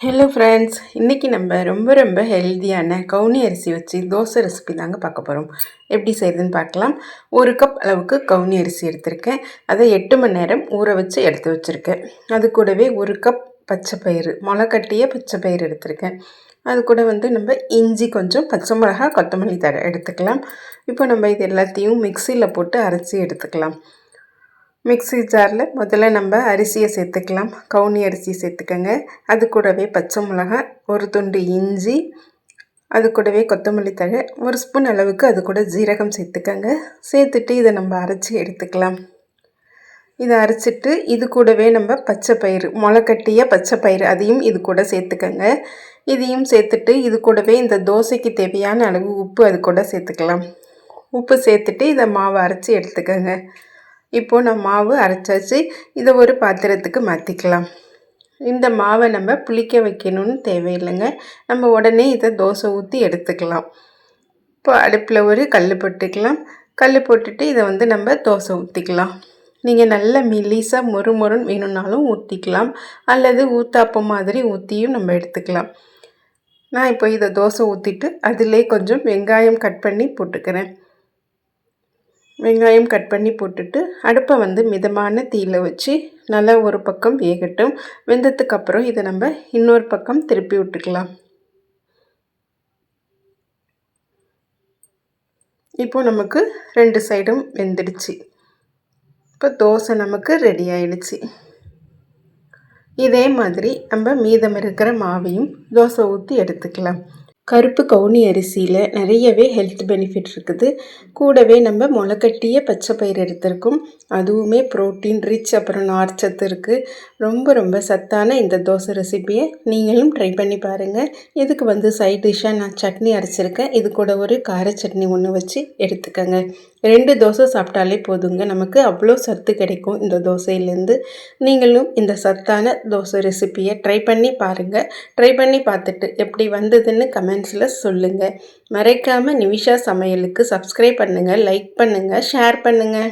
Hello friends இன்றைக்கி நம்ம ரொம்ப ரொம்ப ஹெல்த்தியான கவுனி அரிசி வச்சு தோசை ரெசிபி தாங்க பார்க்க போகிறோம் எப்படி செய்யுதுன்னு பார்க்கலாம். ஒரு கப் அளவுக்கு கவுனி அரிசி எடுத்திருக்கேன். அதை எட்டு மணி நேரம் ஊற வச்சு எடுத்து வச்சுருக்கேன். அது கூடவே ஒரு கப் பச்சை பயிறு முளைக்கட்டிய பச்சை பயிறு எடுத்திருக்கேன். அது கூட வந்து நம்ம இஞ்சி கொஞ்சம் பச்சை மிளகா கொத்தமல்லி தர எடுத்துக்கலாம். இப்போ நம்ம இது எல்லாத்தையும் மிக்சியில் போட்டு அரைச்சி எடுத்துக்கலாம். மிக்ஸி ஜாரில் முதல்ல நம்ம அரிசியை சேர்த்துக்கலாம். கவுனி அரிசி சேர்த்துக்கோங்க. அது கூடவே பச்சை மிளகாய் ஒரு துண்டு இஞ்சி அது கூடவே கொத்தமல்லி தழை ஒரு ஸ்பூன் அளவுக்கு அது கூட ஜீரகம் சேர்த்துக்கோங்க. சேர்த்துட்டு இதை நம்ம அரைச்சி எடுத்துக்கலாம். இதை அரைச்சிட்டு இது கூடவே நம்ம பச்சை பயிறு முளைக்கட்டிய பச்சை பயிறு அதையும் இது கூட சேர்த்துக்கோங்க. இதையும் சேர்த்துட்டு இது கூடவே இந்த தோசைக்கு தேவையான அளவு உப்பு அது கூட சேர்த்துக்கலாம். உப்பு சேர்த்துட்டு இதை மாவை அரைச்சி எடுத்துக்கோங்க. இப்போது நான் மாவு அரைச்சாச்சு. இதை ஒரு பாத்திரத்துக்கு மாற்றிக்கலாம் இந்த மாவை நம்ம புளிக்க வைக்கணும்னு தேவையில்லைங்க. நம்ம உடனே இதை தோசை ஊற்றி எடுத்துக்கலாம். இப்போ அடுப்பில் ஒரு கல் போட்டுக்கலாம். கல் போட்டுட்டு இதை வந்து நம்ம தோசை ஊற்றிக்கலாம் நீங்கள் நல்ல மெலிசாக மொறு மொறுன்னு வேணும்னாலும் ஊற்றிக்கலாம் அல்லது ஊத்தாப்பம் மாதிரி ஊற்றியும் நம்ம எடுத்துக்கலாம். நான் இப்போ இதை தோசை ஊற்றிட்டு அதிலே கொஞ்சம் வெங்காயம் கட் பண்ணி போட்டுக்கிறேன். வெங்காயம் கட் பண்ணி போட்டுட்டு அடுப்பை வந்து மிதமான தீயில் வச்சு நல்லா ஒரு பக்கம் வேகட்டும். வெந்ததுக்கு அப்புறம் இதை நம்ம இன்னொரு பக்கம் திருப்பி விட்டுக்கலாம். இப்போ நமக்கு ரெண்டு சைடும் வெந்துடுச்சு. இப்போ தோசை நமக்கு ரெடி ஆயிடுச்சு. இதே மாதிரி நம்ம மீதம் இருக்கிற மாவையும் தோசை ஊற்றி எடுத்துக்கலாம். கருப்பு கவுனி அரிசியில் நிறையவே ஹெல்த் பெனிஃபிட் இருக்குது. கூடவே நம்ம முளைக்கட்டிய பச்சை பயிர் எடுத்திருக்கோம். அதுவுமே ப்ரோட்டீன் ரிச் அப்புறம் நார்ச்சத்து இருக்குது ரொம்ப ரொம்ப சத்தான இந்த தோசை ரெசிப்பியை நீங்களும் ட்ரை பண்ணி பாருங்கள் இதுக்கு வந்து சைட் டிஷ்ஷாக நான் சட்னி அரைச்சிருக்கேன். இது கூட ஒரு கார சட்னி ஒன்று வச்சு எடுத்துக்கோங்க. ரெண்டு தோசை சாப்பிட்டாலே போதுங்க. நமக்கு அவ்வளோ சத்து கிடைக்கும் இந்த தோசையிலேருந்து. நீங்களும் இந்த சத்தான தோசை ரெசிப்பியை ட்ரை பண்ணி பாருங்கள் ட்ரை பண்ணி பார்த்துட்டு எப்படி வந்ததுன்னு கமெண்ட்ஸில் சொல்லுங்கள் மறைக்காமல் நிமிஷா சமையலுக்கு சப்ஸ்கிரைப் பண்ணுங்கள் லைக் பண்ணுங்கள் ஷேர் பண்ணுங்கள்